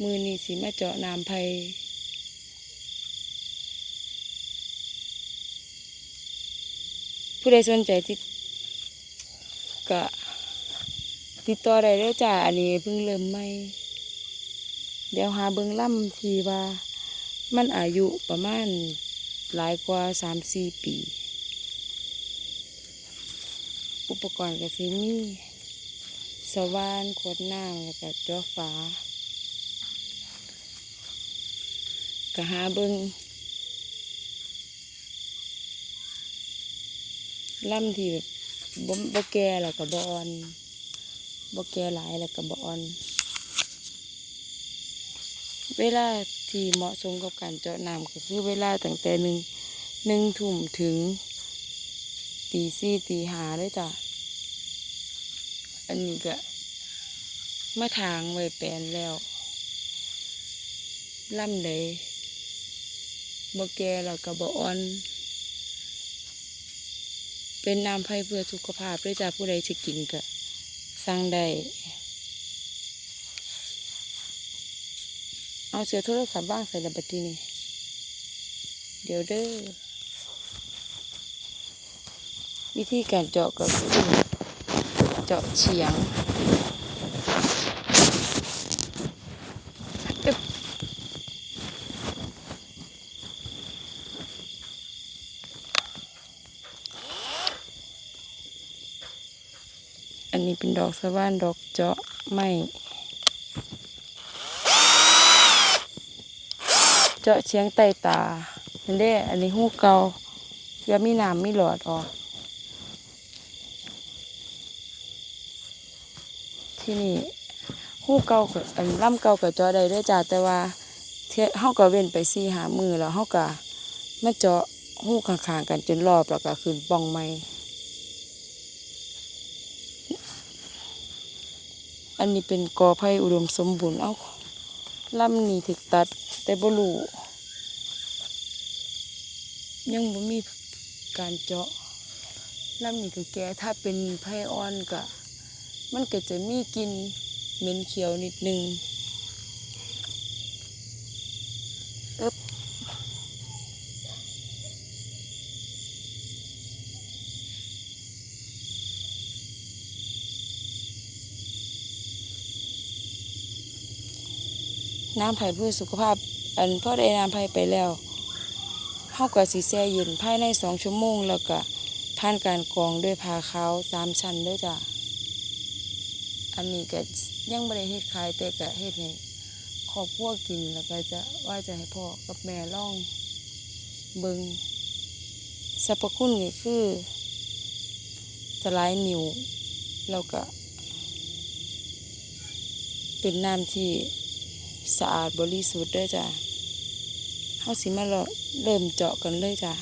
มือนี้สิมาเจาะน้ำไผ่ผู้ใดสนใจที่ก็ติดต่อได้เด้อจ้าอันนี้เพิ่งเริ่มใหม่เดี๋ยวหาเบิ่งล่ำที่ว่ามันอายุประมาณหลายกว่าสามสี่ปี อุปกรณ์ก็สิมีสว่านขวดน้ำแล้วก็จอฝา ก็หาเบิ่งล่ำที่แบบบ่บ่แก่แล้วก็บ่อ่อนบ่แก่หลายแล้วก็บ่อ่อน เวลาที่เหมาะสมกับการเจาะน้ำก็คือเวลาตั้งแต่หนึ่งหนึ่งทุ่มถึงตีสี่ตีห้าเลยจ้ะ อันนี้ก็มาทางไว้แปลนแล้วล่ำเลย บ่แก่แล้วก็บ่อ่อน เป็นน้ำไผ่เพื่อสุขภาพด้วยจ้ะผู้ใดจะกินก็สั่งได้เอาเสียโทรศัพท์บ้างใส่ระบัดทีนี่เดี๋ยวเด้อวิธีการเจาะก็คือเจาะเฉียง นนี้เป็นดอกสะว่านดอกเจาะไม่เจาะเชียงใต้ตาอันเด้อันนี้หูเกาเพื่อมีน้ำมีหลอดออก ที่นี่หูเกาก็อันล่ำเกาก็เจาะได้ด้วยจ้าแต่ว่าเทเฮาก็เว้นไปสี่หามือแล้วเฮาก็มาเจาะหูข้างๆกันจนรอบแล้วก็ขึ้นป่องใหม่ อันนี้เป็นกอไผ่อุดมสมบูรณ์ เอ้าลำนี้ถึกตัด แต่บ่รู้ยังบ่มีการเจาะลำนี้ก็แก่ถ้าเป็นไผ่อ่อนก็มันก็จะมีกินเหม็นเขียวนิดนึงเน้ำไผ่เพื่อสุขภาพ อันพ่อได้น้ำไผ่ไปแล้วเฮาก็สิแช่เย็นภายในสองชั่วโมงแล้วก็ผ่านการกรองด้วยผ้าขาวสามชั้นด้วยจ้ะอันนี้ก็ยังไม่ได้เฮ็ดขายแต่ก็เฮ็ดให้ครอบครัวกินแล้วก็จะว่าจะให้พ่อกับแม่ล่องเบิงสรรพคุณก็คือสลายนิ้วแล้วก็เป็นน้ำที่ สะอาดบริสุทธิ์เด้วยจ้ะเฮาสิมาเริ่มเจาะกันเลยจ้ะ